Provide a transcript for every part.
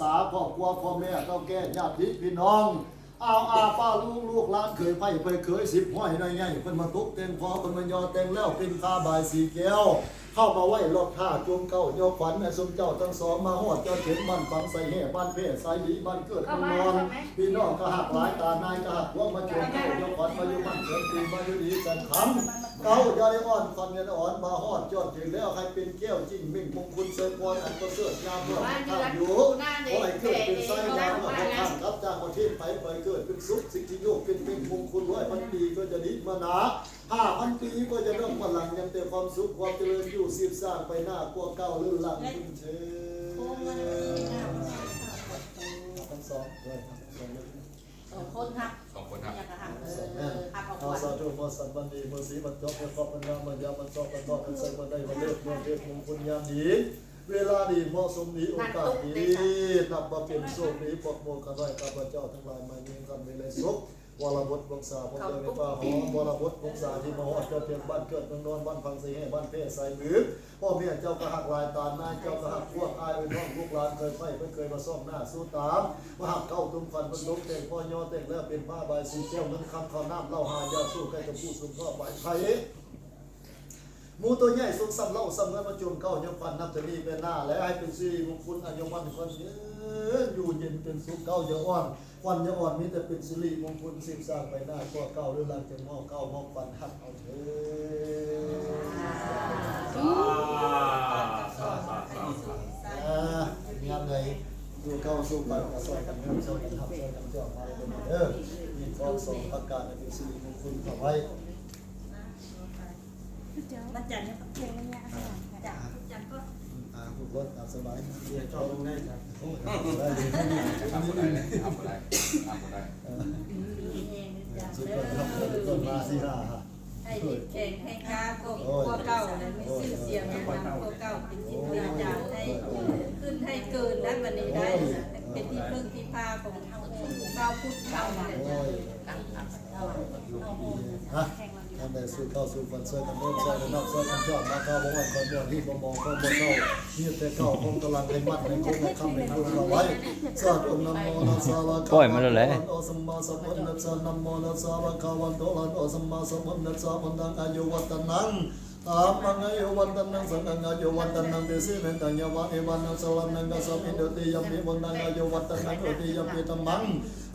ศาครอบครัวพ่อแม่เต้าแก่ญาติพี่น้องเอาอาป้าลูกลูกหลานเคยไปไปเคยสิบห้อยในไงเพิ่นมาตุกเต็งพอเพิ่นมายอเต็งแล้วเป็นคาบายสีแก้ว เข้ามาไหว้รอบท่าจงเก้าโยกขวัญแม่สมเจ้าทั้งสองมาหอดเจ้าเข็มบ้านฝังใส่แห่บ้านเพศใส่ดีบ้านเกิดนอนพี่น้องก็หักหลายตานายก็หักพวกมาจงเก้าโยกขวัญมาอยู่บ้านเกิดปีมาอยู่ดีกันคำ เก้าจะได้อ่อนคอนเงินอ่อนมาหอดจอดถึงแล้วใครเป็นแก้วจริงมิ่งมงคลเสกวนอันก็เสื่อมยามเพื่อข้าอยู่ขอให้เกิดเป็นไส้ยามเพื่อข้ามรับจากประเทศไปไปเกิดเป็นสุขสิที่โยกเป็นเป็นมงคลร้อยพันปีก็จะดีมานาห้าพันปีก็จะเริ่มพลังยังเต็มความสุขความเจริญอยู่สืบสร้างไปหน้ากว่าเก้าลื่นหลังขึ้นเชิญทั้งสองเลยทั้งสองเลย สองคนครับสองคนครับ อยากจะทำเอสองอแม่ทำเอาขอาวัญสาธุมาสัมบันดีมาสีบันจบมาขอบมันงามมันยามันชอบมันชอบมันใส่มันได้มันเลิกมันเลิกมงคลยามดีเวลาดีเหมาะสมดีโอกาสดีนับมาเป็นโชคดีปกโมกันไว้ข้าพเจ้าทั้งหลายมาเงียงกันไปเลยสุข วรบดวงศาพระเจ้าในป่าหอมวรบดวงศาที่มาหอดเกิดเพียงบ้านเกิดเมืองนอนบ้านพังสีให้บ้านเพศใส่มือพ่อแม่เจ้าก็หักลายตานายเจ้าก็หักพวกอายเป็นน้องลูกหลานเคยไปเพิ่งเคยมาซ่อมหน้าสู้ตามมาหักเข้าตุ้มฟันมันลุกเต่งพ่อย่อเต่งแล้วเป็นผ้าใบสีเจ้านั้นคำข้าวน้ำเล่าหายาสู้ใครจะพูดสุนทรไปไทย มูตัวใหญ่สุกซ้ำเล่าซ้ำเงินมาจุ่มเก้ายังฟันนับจะรีเป็นหน้า และให้เป็นสิริมงคลอายุมันคนยืนอยู่เย็นเป็นสุขเก้าอย่าอ่อนวันอย่าอ่อนมีแต่เป็นสิริมงคลสิบสร้างไปหน้าก็เก้าเรื่องหลังจะมอกเก้ามอกฟันหักเอาเถิดอ่างานเลยดูเก้าสู้ไปกระสอยกันเงินสอยกันทับสอยกันจ้ามาเป็นเด้อมีกองสองประกาศให้เป็นสิริมงคลเข้าไว้ มันจันทร์เนี่ยเพลงมันยากจันทร์จันทร์ก็อ่าผู้รถตามสบายเดี๋ยวจอดลงได้จ้ะโอ้ยได้เลยทำอะไรเลยทำอะไรทำอะไรมีเองจันทสุดร์ยอดครับต้นมาสิฮะฮะให้แข่งให้ก้าพวกพวกเก่าเนี่ยมีชื่อเสียงนะพวกเก่าเป็นจิตวิญญาณให้ขึ้นให้เกินได้วันนี้ได้ เป็นที่พึ่งที่พาของชาพุทธชาวไทยโอ้ยฮะ ทำได้สู้เข้าสู้ฟันเสื้อกันเริ่มเสื้อกันนอกเสื้อกันจอดมาเข้าบ่วันคนบ่ที่บ่มองก็บ่เข้านี่แต่เข้าคงกำลังให้มัดให้คงให้คำให้คงเอาไว้สาธุนะโมนะสาวะปล่อยมาแล้วแหละโอสัมมาสัมพุทธัสสะนโมนะสาวะคะวันโตอะระหะโตสัมมาสัมพุทธัสสะมันตังอายุวัตนังตามมังอายุวันตันนังสังฆัง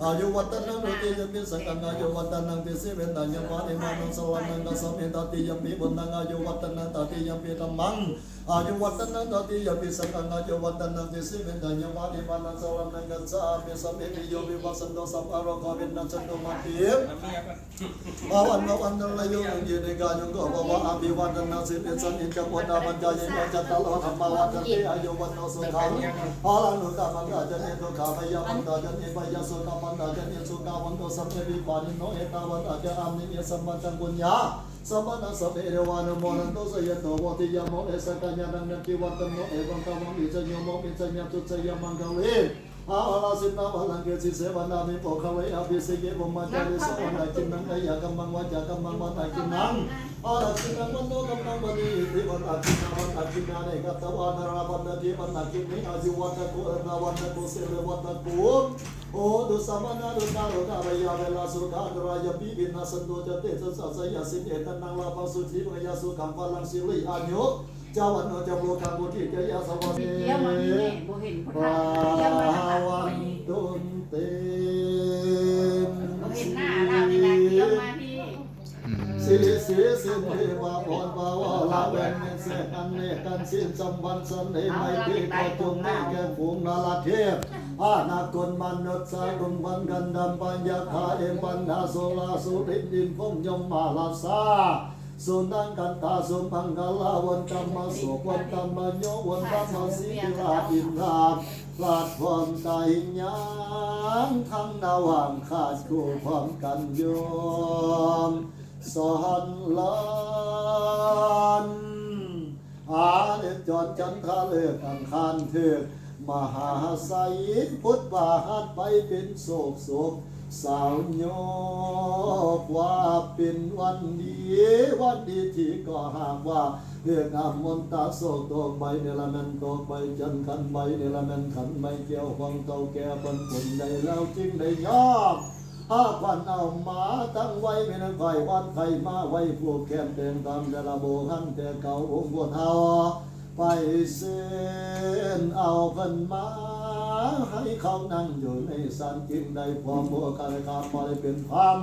อายุวัตนังเตสิเมตัญญาวะเอวันนังสลันนังกัสสมิเดติยัมปิวันนังอายุวัตนังติยัมปิตัมมังอายุวันตังยมปิสังฆังอานิมานังสลันนังกัสสมิตติยัมปิวันนังอายุวัตนังตติยัมปิตัมมังอายุวัตนังตติยมิสังฆังอายุวัตนังเตสิเมตัญญาวะเอวันนังสลันนังกัสสมิสัมมิติโยวิวัสันโตสัมภารโกวินนัสสันโตมาติอาวันมาวันนัละโยงยืนในการยงก็บว่าอาภิวันนาสิเป็นสันนิจพุทธาปัญญาโยจัตตาโลธรรมวันติอายุวันโนสุขังอาลังนุตามันตาจันเนตุขาพยามันตาจันเนปยาสุขามันตาจันเนสุขาวันโตสัมเภวิปานิโนเอตาวันตาจะอามิเนสัมปันตังปุญญาสัมปันนัสเปเรวานโมนันโตสยโตวติยามโมเอสกัญญานังนันติวันตโนเอวังกามมิจโยโมปิจญาตุจยามังกเวอาลาสิตาวั ลังเกสิเสวนามิโปคเวอภิสิเกวมาจาริสวนาจินังไอยากัมมังวาจากัมมังวานาจินังอาลาสินังวันโนกัมมังวนีทิวันอาจินาวันอาจินาเนกัตตวานาราวันนาทิวันอาจินิอา จิวัตตุเอนาวันเสเลวัตตุโนาดุนาโรกาวยาเวลาสุขานรายปีบินาสันโตจเตสัสสยาสิเอตันนังลาภสุทิมยาสุขังพลังสิริอายุจาวันโนจโมคังบุติเจยาสวัสดีเยี่ยมวันนี้โบเห็นพุทธะวาเยี่ยมวันนี้วันตุนเตนโบเห็นหน้าเราเวลาเยี่ยมมาที่สิริสีสินเทวาพรภาวะลาเวนเสกันเนกันสินสัมพันสันเนไมตรีก็จงได้แก่ฝูงนาลาเทพอาณาคนมนุษย์สากุมพันกันดำปัญญาคาเอปันดาโสลาสุรินดินพมยมมาลาสา สุนังกันตาสุพังกาลาวันกรรมสุวันกรรมโยวันธรรมสีลาอินทราลาดพร้อมใจยังทั้งนาวังขาดคู่พร้อมกันโยมสอนลานอาเดจอนจันทราเลือกอังคารเถือมหาไสยพุทธบาหัดไปเป็นโศกโศก สาวโยกว่าเป็นวันดีวันดีที่ก็หากว่าเรียกอามนตาโศกตกใบเนลามันตกใบจันขันใบเนลามันขันใบเกี่ยวของเต่าแก่บนคนใดแล้วจึงได้ยอกห้าควันเอาหมาตั้งไว้ไม่นังไฟวันไฟมาไว้พวกแค้นเต็มตามเดลาโบหันแต่เก่าองค์บนเฮาไปเส้นเอาเพิ่นมา ให้เขานั่งอยู่ในสันกินได้ความบัวกายขาพอได้เป็นความ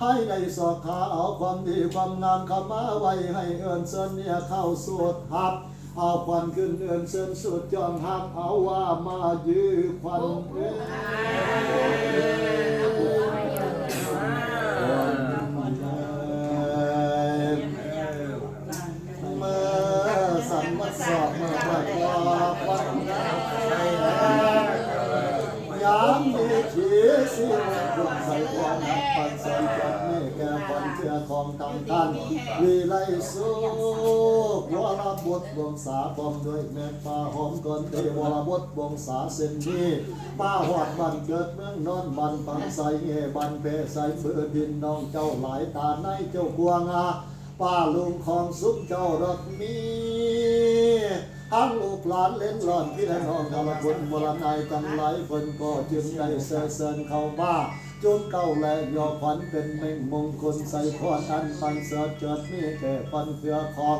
ให้ได้สอกขาเอาความดีความงามเข้ามาไว้ให้เอินเสินเนี่ยเข้าสวดหับ เอาควันขึ้นเอินเสินสุดจอมหับเอาว่ามายื้อควันเอ้ ญใส่ความหักปันใส่จัดนี่แก่ความเชื่อของทำท่านวิไลสุขวรบุตรวงศาพร้อมด้วยแม่ป้าหอมก่อนเทวรบุตรวงศาเส้นนี้ป้าหอดบันเกิดเมืองนอนบันปังใสเงบันเพใสเฟือดินน้องเจ้าหลายตาในเจ้ากวงอาป้าลุงของสุขเจ้ารถมีทั้งลูกหลานเล่นหลอนพี่น้องกาลคนวรนายทั้งหลายคนก็จึงได้เสเสริญเข้ามา จนเก่าและยอขวัญเป็นเม่งมงคลใส่พรอันปันเสริฐเจิดมีแก่ปันเพื่อของ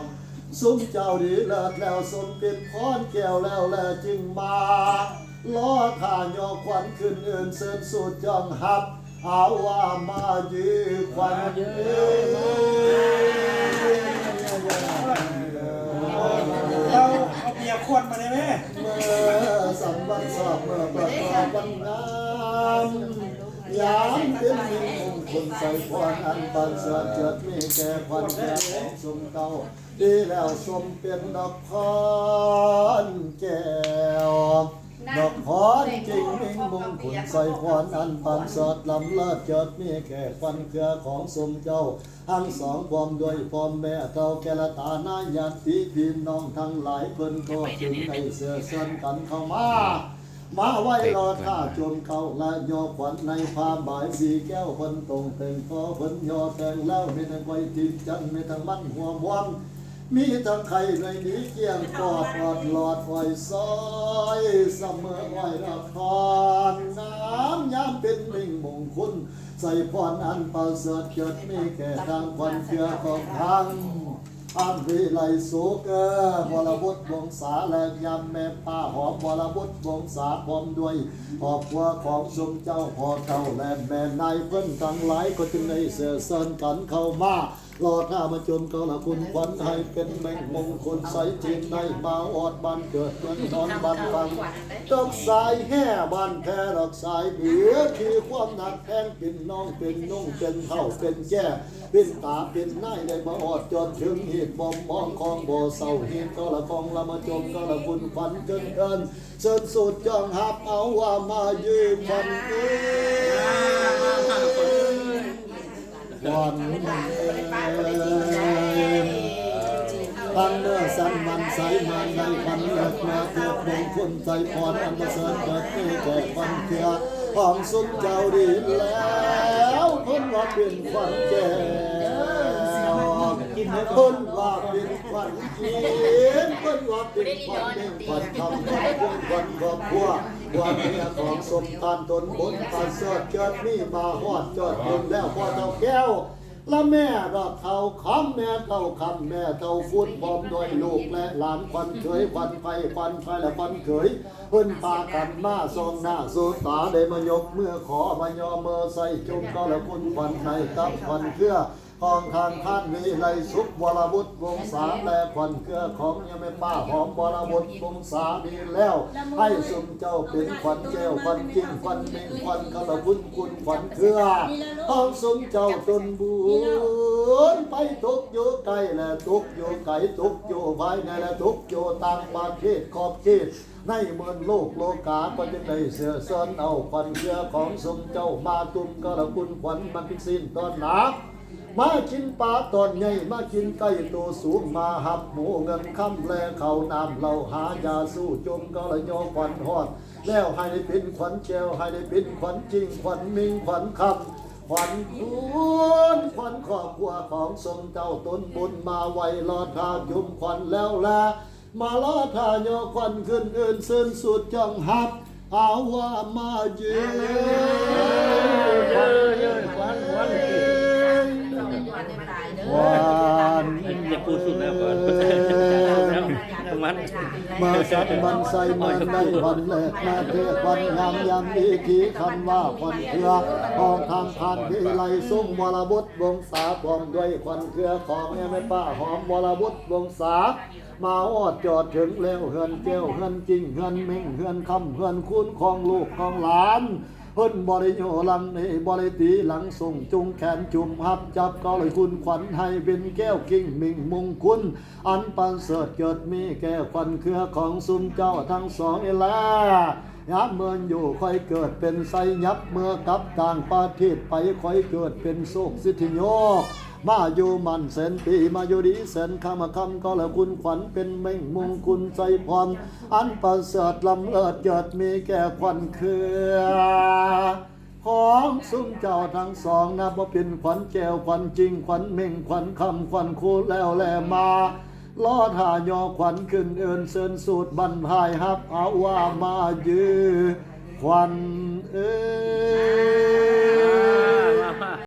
ซุ้มเจ้าดีเลิศแล้วสมเป็นพรแก้วแล้วแลจึงมาล้อท่ายอขวัญขึ้นเอื่นเสริญสุดจังหับเอาว่ามายือขวัญเยือเราเอาเบียร์ขวดมาได้ไหมเมื่อสัมบัติสอบเมื่อประกอบวันงาน ยามเป็นมีมงคลใส่พรอันบันเสริฐเจิดมีแก่ควันแก่ของสมเก่าดีแล้วสมเป็นดอกพรแก้วดอกพรจริงมิ่งมงคลใส่พรอันปันเสริฐลำเลิศเจิดมีแก่ควันเครือของสมเจ้าทั้งสองพร้อมด้วยพ่อแม่เท่าแก่ละตาหน้าญาติพี่น้องทั้งหลายเพิ่นก็จึงได้เสือเชิญกันเข้ามา มาไว้รอท่าจนเขาละยอขวัญในพาบ่ายสีแก้วเพิ่นตรงเต็งพอเพิ่นยอแต่งแล้วมีทั้งไว้จิตจันมีทั้งมันหัวมวมมีทั้งไข่ในนี้เกี่ยงปอดปอดหลอดไว้ซอยเสมอไว้รับพรน้ำยามเป็นมิ่งมงคลใส่พรอันประเสริฐเกิดมีแก่ทางควันเชื่อของทาง อันวิไลสุกบออวรบุตรวงศาแลงยำแม่ป้าหอมวรบุตรวงศาพร้อมด้วยครอบครัวของชมเจ้าพ่อเจ้าและแม่นายเพิ่นทั้งหลายก็จึงได้เสือเซินกันเข้ามา รอถ้ามาจนก็ละคุณขวัญให้เป็นแมงมงคลใสจีนในมาออดบ้านเกิดเมืองนอนบ้านฟังดอกสายแห่บ้านแพ้ดอกสายเบือคือความหนักแพงเป็นน้องเป็นนุ่งเป็นเท่าเป็นแก่เป็นตาเป็นนายได้มาออดจนถึงเหตุบ่มมองของบ่อเศร้าเหตุก็ละกองละมาจมก็ละบุญฝันเกินเกินเสินสุดจังหับเอาว่ามายืมฝันเอ้ วันพันเนื้อสันมันใสมันในพันเลือกมาเกิดมงคลใจพรอันประเสริฐเกิดมีแก่พันเถื่อของสุนเจ้าดีแล้วคนว่าเป็นควันแก่คนว่าเป็นควันเกียนคนว่าเป็นควันเป็นควันทำเป็นควันครอบครัว วันเมียของสมทานตนบนประเสริฐเกิดมีมาหอดจอดถึงแล้วพอเจ้าแก้ว และแม่ดอกเท่าคำแม่เท่าคำแม่เท่าฟุตบอมด้วยลูกและหลานควันเขยควันไฟควันไฟและควันเขยเพิ่นพากันมาทรงหน้าสูตาได้มายกเมื่อขอมายอมเมื่อใส่จุมก็และคุณควันในกับควันเครือ ของทางท่านวิไลสุขวรบุตรวงศาและควันเครือของยาแม่ป้าหอมวรบุตรวงศาดีแล้ว ให้สมเจ้าเป็นควันแก้วควันจิ้งควันเมงควันกระบุญคุณควันเครือต้องสมเจ้าตนบุญไปทุกอยู่ไกลและทุกอยู่ไกลทุกอยู่ภายในและทุกอยู่ต่างประเทศขอบเขตในเมืองโลกโลกาก็จะได้เสือเสินเอาควันเชื่อของสมเจ้ามาตุ้มกระคุณขวัญมันพิสิ้นตอนหนา มากินปลาตอนใหญ่มากินไก่ตัวสูงมาหับหมูเงินคำแลเขาน้ำเราหายาสู้จมก็ละยอควันหอด แล้วให้ได้เป็นขวัญแก้วให้ได้เป็นขวัญจริงขวัญมิงขวัญคำขวัญคุณขวัญครอบครัวของสมเจ้าตนบุญมาไวรอทายุมขวัญแล้วแลมาลอดทาโยขวัญขึ้นอื่นซึ่นสุดจังหับเอาว่ามาเยืนขวัญขวัญขวัญ ขวัญจะพูดสุดแล้วก่อนมันมาสัตว์มันใส่มันได้วันแรกมาเทศวันงามยามดีทีคำว่าควันเครือออกทางผ่านที่ไรสุ่มวรบุตรวงศาพร้อมด้วยควันเครือของแม่แม่ป้าหอมวรบุตรวงศามาออดจอดถึงแล้วเฮือนเจ้าเฮือนจริงเฮือนเม่งเฮือนคำเฮือนคุณของลูกของหลาน เพิ่นบริโยลังนี่บริตีหลังส่งจุงแขนจุ่มหับจับเกาเลยคุณขวัญให้เป็นแก้วกิ่งมิ่งมงคุณ อันปันเสริฐเกิดมีแก่ควันเครือของซุมเจ้าทั้งสองเอลายับเมินอยู่ค่อยเกิดเป็นไซยับเมื่อกับต่างประเทศไปค่อยเกิดเป็นโศกสิทธิโยก มาอยู่มันเสนปีมาอยู่ดีเสนคำคำก็แล้วคุณขวัญเป็นเม่งมงคุณใจพรอันประเสริฐลำเลิศเกิดมีแก่ขวัญเคือของซุ้มเจ้าทั้งสองนับว่าเป็นขวัญแก้วขวัญจริงขวัญเม่งขวัญคำขวัญคูแล้วแลมาลอท่ายอขวัญขึ้นเอินเซินสูตรบรรพายฮับเอาว่ามายือขวัญเอ้